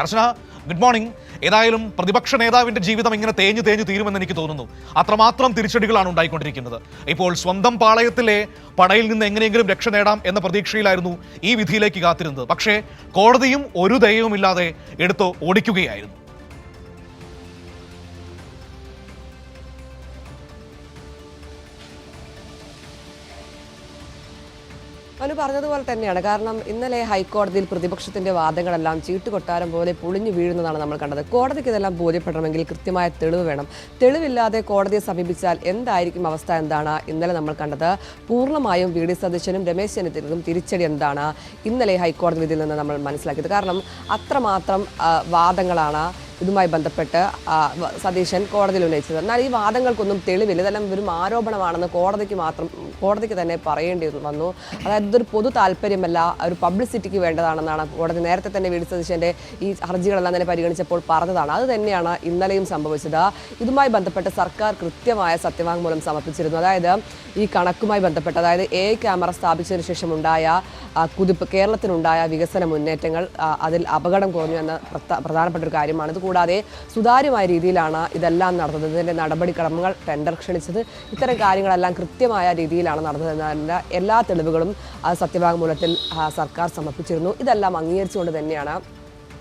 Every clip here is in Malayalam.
അർച്ചന ഗുഡ് മോർണിംഗ് ഏതായാലും പ്രതിപക്ഷ നേതാവിന്റെ ജീവിതം ഇങ്ങനെ തേഞ്ഞു തേഞ്ഞു തീരുമെന്ന് എനിക്ക് തോന്നുന്നു. അത്രമാത്രം തിരിച്ചടികളാണ് ഉണ്ടായിക്കൊണ്ടിരിക്കുന്നത്. ഇപ്പോൾ സ്വന്തം പാളയത്തിലെ പടയിൽ നിന്ന് എങ്ങനെയെങ്കിലും രക്ഷ നേടാം എന്ന പ്രതീക്ഷയിലായിരുന്നു ഈ വിധിയിലേക്ക് കാത്തിരുന്നത്. പക്ഷേ കോടതിയും ഒരു ദയവുമില്ലാതെ എടുത്ത് ഓടിക്കുകയായിരുന്നു. മനു പറഞ്ഞതുപോലെ തന്നെയാണ്. കാരണം ഇന്നലെ ഹൈക്കോടതിയിൽ പ്രതിപക്ഷത്തിന്റെ വാദങ്ങളെല്ലാം ചീട്ടുകൊട്ടാരം പോലെ പൊളിഞ്ഞു വീഴുന്നതാണ് നമ്മൾ കണ്ടത്. കോടതിക്ക് ഇതെല്ലാം ബോധ്യപ്പെടണമെങ്കിൽ കൃത്യമായ തെളിവ് വേണം. തെളിവില്ലാതെ കോടതിയെ സമീപിച്ചാൽ എന്തായിരിക്കും അവസ്ഥ എന്താണ്? ഇന്നലെ നമ്മൾ കണ്ടത് പൂർണമായും വി ഡി സതീശനും രമേശ് ചെന്നിത്തലും തിരിച്ചടി എന്താണ്? ഇന്നലെ ഹൈക്കോടതി വിധിയിൽ നിന്ന് നമ്മൾ മനസ്സിലാക്കിയത്. കാരണം അത്രമാത്രം വാദങ്ങളാണ് ഇതുമായി ബന്ധപ്പെട്ട് സതീശൻ കോടതിയിൽ ഉന്നയിച്ചത്. എന്നാൽ ഈ വാദങ്ങൾക്കൊന്നും തെളിവില്ല. ഇതെല്ലാം വെറും ആരോപണമാണെന്ന് കോടതിക്ക് മാത്രം കോടതിക്ക് തന്നെ പറയേണ്ടി വന്നു. അതായത് ഇതൊരു പൊതു താല്പര്യമല്ല ഒരു പബ്ലിസിറ്റിക്ക് വേണ്ടതാണെന്നാണ് കോടതി നേരത്തെ തന്നെ വീട് സതീശന്റെ ഈ ഹർജികളെല്ലാം തന്നെ പരിഗണിച്ചപ്പോൾ പറഞ്ഞതാണ്. അത് തന്നെയാണ് ഇന്നലെയും സംഭവിച്ചത്. ഇതുമായി ബന്ധപ്പെട്ട് സർക്കാർ കൃത്യമായ സത്യവാങ്മൂലം സമർപ്പിച്ചിരുന്നു. അതായത് ഈ കണക്കുമായി ബന്ധപ്പെട്ട് അതായത് എ ക്യാമറ സ്ഥാപിച്ചതിന് ശേഷം ഉണ്ടായ ആ, കുതിപ്പ് കേരളത്തിനുണ്ടായ വികസന മുന്നേറ്റങ്ങൾ അതിൽ അപകടം കുറഞ്ഞു എന്ന പ്രധാനപ്പെട്ട ഒരു കാര്യമാണ്. ഇതുകൂടാതെ സുതാര്യമായ രീതിയിലാണ് ഇതെല്ലാം നടന്നത്. ഇതിന്റെ നടപടിക്രമങ്ങൾ ടെൻഡർ ക്ഷണിച്ചത്. ഇത്തരം കാര്യങ്ങളെല്ലാം കൃത്യമായ രീതിയിലാണ് നടന്നതെന്നതിന്റെ എല്ലാ തെളിവുകളും സത്യവാങ്മൂലത്തിൽ സർക്കാർ സമർപ്പിച്ചിരുന്നു. ഇതെല്ലാം അംഗീകരിച്ചുകൊണ്ട് തന്നെയാണ്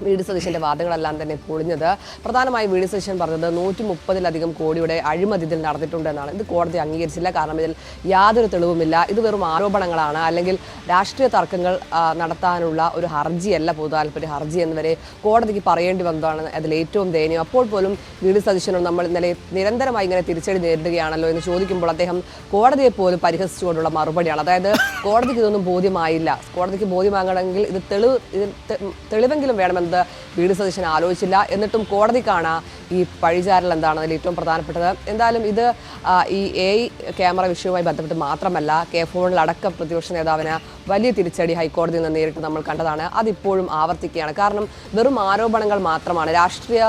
വി ഡി സതീശന്റെ വാദങ്ങളെല്ലാം തന്നെ പൊളിഞ്ഞത്. പ്രധാനമായും വി ഡി സതീശൻ പറഞ്ഞത് നൂറ്റി മുപ്പതിലധികം കോടിയുടെ അഴിമതി ഇതിൽ നടന്നിട്ടുണ്ടെന്നാണ് ഇത് കോടതി അംഗീകരിച്ചില്ല. കാരണം ഇതിൽ യാതൊരു തെളിവുമില്ല. ഇത് വെറും ആരോപണങ്ങളാണ്. അല്ലെങ്കിൽ രാഷ്ട്രീയ തർക്കങ്ങൾ നടത്താനുള്ള ഒരു ഹർജിയല്ല പൊതു താല്പര്യ ഹർജി എന്നിവരെ കോടതിക്ക് പറയേണ്ടി വന്നതാണ് അതിൽ ഏറ്റവും ദയനീയം. അപ്പോൾ പോലും വി ഡി സതീശനോട് നമ്മൾ ഇന്നലെ നിരന്തരമായി ഇങ്ങനെ തിരിച്ചടി നേരിടുകയാണല്ലോ എന്ന് ചോദിക്കുമ്പോൾ അദ്ദേഹം കോടതിയെ പോലും പരിഹസിച്ചുകൊണ്ടുള്ള മറുപടിയാണ്. അതായത് കോടതിക്ക് ഇതൊന്നും ബോധ്യമായില്ല. കോടതിക്ക് ബോധ്യമാകണമെങ്കിൽ ഇത് തെളിവ് ഇത് തെളിവെങ്കിലും തെളിവെങ്കിലും വേണമെന്നത് വി ഡി സതീശൻ ആലോചിച്ചില്ല. എന്നിട്ടും കോടതിക്കാണ് ഈ പഴിചാരൽ എന്താണ് അതിൽ ഏറ്റവും പ്രധാനപ്പെട്ടത്. എന്തായാലും ഇത് ഈ എ ക്യാമറ വിഷയവുമായി ബന്ധപ്പെട്ട് മാത്രമല്ല കെ ഫോണിലടക്കം പ്രതിപക്ഷ നേതാവിന് വലിയ തിരിച്ചടി ഹൈക്കോടതിയിൽ നിന്ന് നേരിട്ട് നമ്മൾ കണ്ടതാണ്. അതിപ്പോഴും ആവർത്തിക്കുകയാണ്. കാരണം വെറും ആരോപണങ്ങൾ മാത്രമാണ് രാഷ്ട്രീയ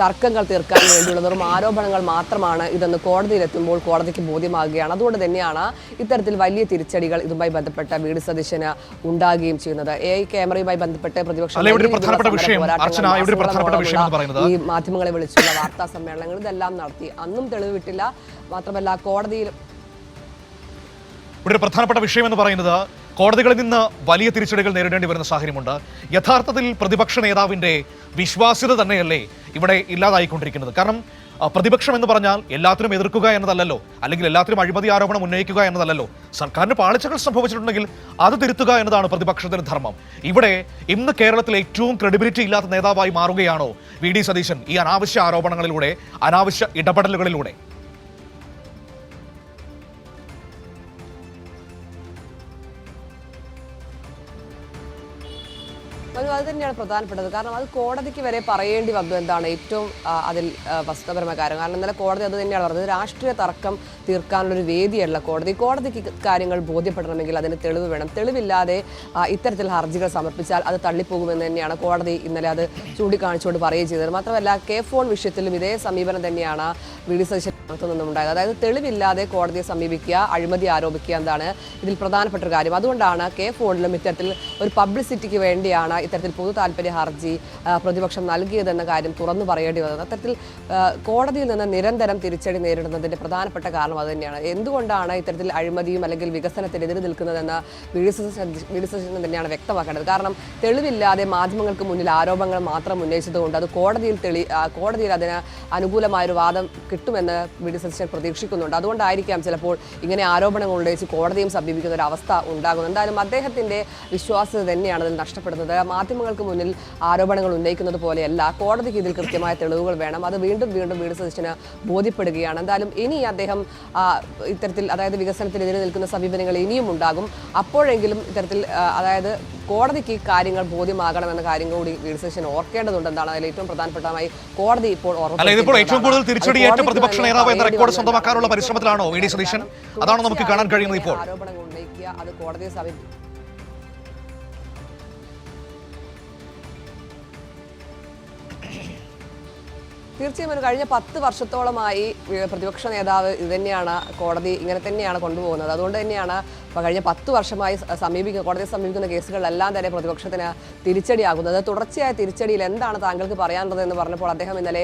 തർക്കങ്ങൾ തീർക്കാൻ വേണ്ടിയുള്ള വെറും ആരോപണങ്ങൾ മാത്രമാണ് ഇതെന്ന് കോടതിയിലെത്തുമ്പോൾ കോടതിക്ക് ബോധ്യമാകുകയാണ്. അതുകൊണ്ട് തന്നെയാണ് ഇത്തരത്തിൽ വലിയ തിരിച്ചടികൾ ഇതുമായി ബന്ധപ്പെട്ട വീട് സതീശന് ഉണ്ടാകുകയും ചെയ്യുന്നത്. എ ഐ ക്യാമറയുമായി ബന്ധപ്പെട്ട് പ്രതിപക്ഷം ഈ മാധ്യമങ്ങളെ വിളിച്ചുള്ള വാർത്താ സമ്മേളനങ്ങൾ ഇതെല്ലാം നടത്തി. അന്നും തെളിവ് വിട്ടില്ല മാത്രമല്ല കോടതിയിൽ ഇവിടെ പ്രധാനപ്പെട്ട വിഷയം എന്ന് പറയുന്നത് കോടതികളിൽ നിന്ന് വലിയ തിരിച്ചടികൾ നേരിടേണ്ടി വരുന്ന സാഹചര്യമുണ്ട്. യഥാർത്ഥത്തിൽ പ്രതിപക്ഷ നേതാവിന്റെ വിശ്വാസ്യത തന്നെയല്ലേ ഇവിടെ ഇല്ലാതായിക്കൊണ്ടിരിക്കുന്നത്. കാരണം പ്രതിപക്ഷം എന്ന് പറഞ്ഞാൽ എല്ലാത്തിനും എതിർക്കുക എന്നതല്ലല്ലോ. അല്ലെങ്കിൽ എല്ലാത്തിനും അഴിമതി ആരോപണം ഉന്നയിക്കുക എന്നതല്ലല്ലോ. സർക്കാരിന് പാളിച്ചകൾ സംഭവിച്ചിട്ടുണ്ടെങ്കിൽ അത് തിരുത്തുക എന്നതാണ് പ്രതിപക്ഷത്തിന്റെ ധർമ്മം. ഇവിടെ ഇന്ന് കേരളത്തിൽ ഏറ്റവും ക്രെഡിബിലിറ്റി ഇല്ലാത്ത നേതാവായി മാറുകയാണോ വി സതീശൻ ഈ അനാവശ്യ ആരോപണങ്ങളിലൂടെ അനാവശ്യ ഇടപെടലുകളിലൂടെ? തന്നെയാണ് പ്രധാനപ്പെട്ടത്. കാരണം അത് കോടതിക്ക് വരെ പറയേണ്ടി വന്നു എന്താണ് ഏറ്റവും അതിൽ വസ്തുതപരമായ കാര്യം. കാരണം ഇന്നലെ കോടതി അത് തന്നെയാണ് പറഞ്ഞത്. രാഷ്ട്രീയ തർക്കം തീർക്കാനുള്ളൊരു വേദിയല്ല കോടതി. കോടതിക്ക് കാര്യങ്ങൾ ബോധ്യപ്പെടണമെങ്കിൽ അതിന് തെളിവ് വേണം. തെളിവില്ലാതെ ഇത്തരത്തിൽ ഹർജികൾ സമർപ്പിച്ചാൽ അത് തള്ളിപ്പോകുമെന്ന് തന്നെയാണ് കോടതി ഇന്നലെ അത് ചൂണ്ടിക്കാണിച്ചുകൊണ്ട് പറയുകയും ചെയ്തത്. മാത്രമല്ല കെ ഫോൺ വിഷയത്തിലും ഇതേ സമീപനം തന്നെയാണ് വി ഡി സതീശൻ നടത്തുന്നുണ്ടായത് അതായത് തെളിവില്ലാതെ കോടതിയെ സമീപിക്കുക അഴിമതി ആരോപിക്കുക എന്താണ് ഇതിൽ പ്രധാനപ്പെട്ട ഒരു കാര്യം. അതുകൊണ്ടാണ് കെ ഫോണിലും ഇത്തരത്തിൽ ഒരു പബ്ലിസിറ്റിക്ക് വേണ്ടിയാണ് ഇത്തരത്തിൽ പൊതു താല്പര്യ ഹർജി പ്രതിപക്ഷം നൽകിയതെന്ന കാര്യം തുറന്നു പറയേണ്ടി വന്നത്. അത്തരത്തിൽ കോടതിയിൽ നിന്ന് നിരന്തരം തിരിച്ചടി നേരിടുന്നതിന്റെ പ്രധാനപ്പെട്ട കാരണം അത് തന്നെയാണ്. എന്തുകൊണ്ടാണ് ഇത്തരത്തിൽ അഴിമതിയും അല്ലെങ്കിൽ വികസനത്തിനെതിരെ നിൽക്കുന്നതെന്ന് വി തന്നെയാണ് വ്യക്തമാക്കേണ്ടത്. കാരണം തെളിവില്ലാതെ മാധ്യമങ്ങൾക്ക് മുന്നിൽ ആരോപണങ്ങൾ മാത്രം ഉന്നയിച്ചതുകൊണ്ട് അത് കോടതിയിൽ തെളി കോടതിയിൽ അതിന് അനുകൂലമായൊരു വാദം കിട്ടുമെന്ന് വി പ്രതീക്ഷിക്കുന്നുണ്ട്. അതുകൊണ്ടായിരിക്കാം ചിലപ്പോൾ ഇങ്ങനെ ആരോപണങ്ങൾ ഉന്നയിച്ച് കോടതിയും സമീപിക്കുന്ന ഒരു അവസ്ഥ ഉണ്ടാകുന്നത്. എന്തായാലും അദ്ദേഹത്തിന്റെ വിശ്വാസ്യത തന്നെയാണ് അതിൽ നഷ്ടപ്പെടുന്നത്. മാധ്യമങ്ങൾക്ക് മുന്നിൽ ആരോപണങ്ങൾ ഉന്നയിക്കുന്നത് പോലെയല്ല കോടതിക്ക് ഇതിൽ കൃത്യമായ തെളിവുകൾ വേണം. അത് വീണ്ടും വീണ്ടും വീട് സതീശന് ബോധ്യപ്പെടുകയാണ്. എന്തായാലും ഇനി അദ്ദേഹം ഇത്തരത്തിൽ അതായത് വികസനത്തിനെതിരെ നിൽക്കുന്ന സമീപനങ്ങൾ ഇനിയും ഉണ്ടാകും. അപ്പോഴെങ്കിലും ഇത്തരത്തിൽ അതായത് കോടതിക്ക് ഈ കാര്യങ്ങൾ ബോധ്യമാകണമെന്ന കാര്യം കൂടി വീട് സതീശൻ ഓർക്കേണ്ടതുണ്ട്. എന്താണ് അതിൽ ഏറ്റവും പ്രധാനപ്പെട്ടതായി കോടതി ഇപ്പോൾ ഇതിപ്പോൾ ഏറ്റവും കൂടുതൽ അത് തിരിച്ചടി പ്രതിപക്ഷ നേതാവ് എന്ന റെക്കോർഡ് സ്വന്തമാക്കാനുള്ള എന്നാണ് പരിശ്രമത്തിലാണോ വി ഡി സതീശൻ? അതാണോ നമുക്ക് കാണാൻ കഴിയുന്നത് ഇപ്പോൾ? ആരോപണങ്ങൾ ഉന്നയിക്കുക അത് കോടതിയെ സമീപ തീർച്ചയായും ഒരു കഴിഞ്ഞ പത്ത് വർഷത്തോളമായി പ്രതിപക്ഷ നേതാവ് ഇത് തന്നെയാണ് കോടതി ഇങ്ങനെ തന്നെയാണ് കൊണ്ടുപോകുന്നത്. അതുകൊണ്ട് തന്നെയാണ് അപ്പോൾ കഴിഞ്ഞ പത്ത് വർഷമായി സമീപിക്കുന്ന കോടതിയെ സമീപിക്കുന്ന കേസുകളിലെല്ലാം തന്നെ പ്രതിപക്ഷത്തിന് തിരിച്ചടിയാകുന്നത്. തുടർച്ചയായ തിരിച്ചടിയിൽ എന്താണ് താങ്കൾക്ക് പറയാനുള്ളത് എന്ന് പറഞ്ഞപ്പോൾ അദ്ദേഹം ഇന്നലെ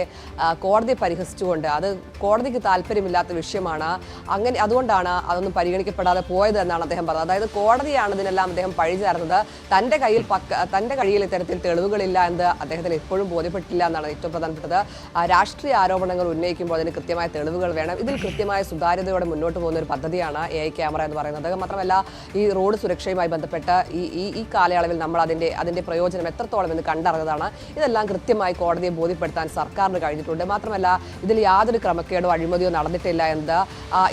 കോടതി പരിഹസിച്ചുകൊണ്ട് അത് കോടതിക്ക് താല്പര്യമില്ലാത്ത വിഷയമാണ് അങ്ങനെ അതുകൊണ്ടാണ് അതൊന്നും പരിഗണിക്കപ്പെടാതെ പോയത് എന്നാണ് അദ്ദേഹം പറഞ്ഞത്. അതായത് കോടതിയാണ് ഇതിനെല്ലാം അദ്ദേഹം പഴി ചേർന്നത്. തന്റെ കയ്യിൽ പക്ക തന്റെ കയ്യിൽ ഇത്തരത്തിൽ തെളിവുകളില്ല എന്ന് അദ്ദേഹത്തിന് എപ്പോഴും ബോധ്യപ്പെട്ടില്ല എന്നാണ് ഏറ്റവും പ്രധാനപ്പെട്ടത്. രാഷ്ട്രീയ ആരോപണങ്ങൾ ഉന്നയിക്കുമ്പോൾ അതിന് കൃത്യമായ തെളിവുകൾ വേണം. ഇതിൽ കൃത്യമായ സുതാര്യതയോടെ മുന്നോട്ട് പോകുന്ന ഒരു പദ്ധതിയാണ് എ ഐ ക്യാമറ എന്ന് പറയുന്നത്. മാത്രമല്ല ഈ റോഡ് സുരക്ഷയുമായി ബന്ധപ്പെട്ട് ഈ ഈ ഈ കാലയളവിൽ നമ്മൾ അതിന്റെ അതിന്റെ പ്രയോജനം എത്രത്തോളം എന്ന് കണ്ടറിഞ്ഞതാണ്. ഇതെല്ലാം കൃത്യമായി കോടതിയെ ബോധ്യപ്പെടുത്താൻ സർക്കാരിന് കഴിഞ്ഞിട്ടുണ്ട്. മാത്രമല്ല ഇതിൽ യാതൊരു ക്രമക്കേടോ അഴിമതിയോ നടന്നിട്ടില്ല എന്ന്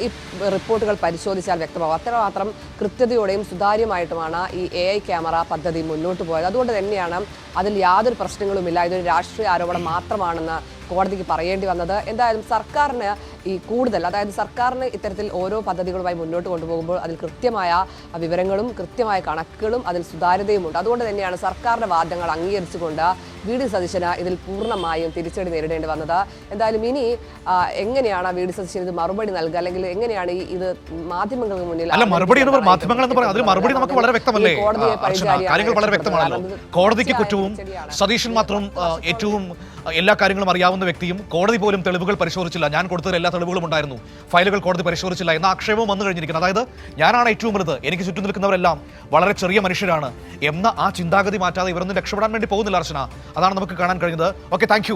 ഈ റിപ്പോർട്ടുകൾ പരിശോധിച്ചാൽ വ്യക്തമാകും അത്രമാത്രം കൃത്യതയോടെയും സുതാര്യമായിട്ടുമാണ് ഈ എ ഐ ക്യാമറ പദ്ധതി മുന്നോട്ട് പോയത്. അതുകൊണ്ട് തന്നെയാണ് അതിൽ യാതൊരു പ്രശ്നങ്ങളുമില്ല. ഇതൊരു രാഷ്ട്രീയ ആരോപണം മാത്രമാണെന്ന് കോടതിക്ക് പറയേണ്ടി വന്നത്. എന്തായാലും സർക്കാരിന് ഈ കൂടുതൽ അതായത് സർക്കാരിന് ഇത്തരത്തിൽ ഓരോ പദ്ധതികളുമായി മുന്നോട്ട് കൊണ്ടുപോകുമ്പോൾ അതിൽ കൃത്യമായ വിവരങ്ങളും കൃത്യമായ കണക്കുകളും അതിൽ സുതാര്യതയുമുണ്ട്. അതുകൊണ്ട് തന്നെയാണ് സർക്കാരിന്റെ വാദങ്ങൾ അംഗീകരിച്ചുകൊണ്ട് വി ഡി സതീശന് ഇതിൽ പൂർണമായും തിരിച്ചടി നേരിടേണ്ടി വന്നത്. എന്തായാലും ഇനി എങ്ങനെയാണ് വി ഡി സതീശൻ ഇത് മറുപടി നൽകുക? അല്ലെങ്കിൽ എങ്ങനെയാണ് ഈ ഇത് മാധ്യമങ്ങൾക്ക് മുന്നിൽ അല്ല മറുപടി മാധ്യമങ്ങൾ എന്ന് പറയുന്നത് മറുപടി നമുക്ക് വളരെ വ്യക്തമല്ലേ? കാര്യങ്ങൾ വളരെ വ്യക്തമാണല്ലോ കോടതിക്ക് കുറ്റവും. സതീശൻ മാത്രം ഏറ്റവും എല്ലാ കാര്യങ്ങളും അറിയാവുന്ന വ്യക്തിയും കോടതി പോലും തെളിവുകൾ പരിശോധിച്ചില്ല. ഞാൻ കൊടുത്തതിൽ എല്ലാ തെളിവുകളും ഉണ്ടായിരുന്നു. ഫയലുകൾ കോടതി പരിശോധിച്ചില്ല എന്ന ആക്ഷേപവും വന്നു കഴിഞ്ഞിരിക്കുന്നത് അതായത് ഞാനാണ് ഏറ്റവും വലുത്. എനിക്ക് ചുറ്റും നിൽക്കുന്നവരെല്ലാം വളരെ ചെറിയ മനുഷ്യരാണ് എന്ന ആ ചിന്താഗതി മാറ്റാതെ ഇവരൊന്നും രക്ഷപ്പെടാൻ വേണ്ടി പോകുന്നില്ല അർച്ചന. അതാണ് നമുക്ക് കാണാൻ കഴിഞ്ഞത് ഓക്കെ താങ്ക്